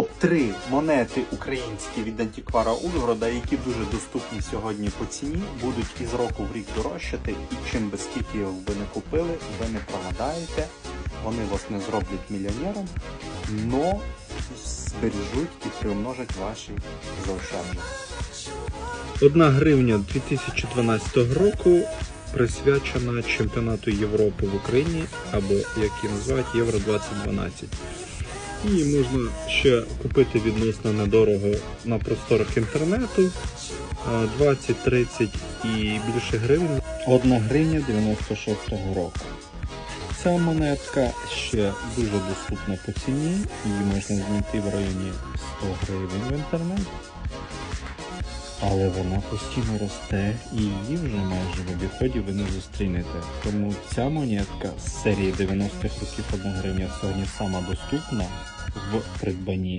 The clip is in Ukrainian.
Топ-3 монети українські від антиквара Ужгорода, які дуже доступні сьогодні по ціні, будуть із року в рік дорожчати, і чим би скільки ви не купили, ви не прогадаєте. Вони вас не зроблять мільйонером, но збережуть і приумножать ваші заощадження. Одна гривня 2012 року присвячена чемпіонату Європи в Україні, або як її називають Євро 2012. Її можна ще купити відносно недорого на просторах інтернету. 20, 30 і більше гривень. Одна гривня 96-го року. Ця монетка ще дуже доступна по ціні. Її можна знайти в районі 100 гривень в інтернеті. Але вона постійно росте і її вже майже в обіході ви не зустрінете. Тому ця монетка з серії 90-х років 1 гривня сьогодні сама доступна в придбанні.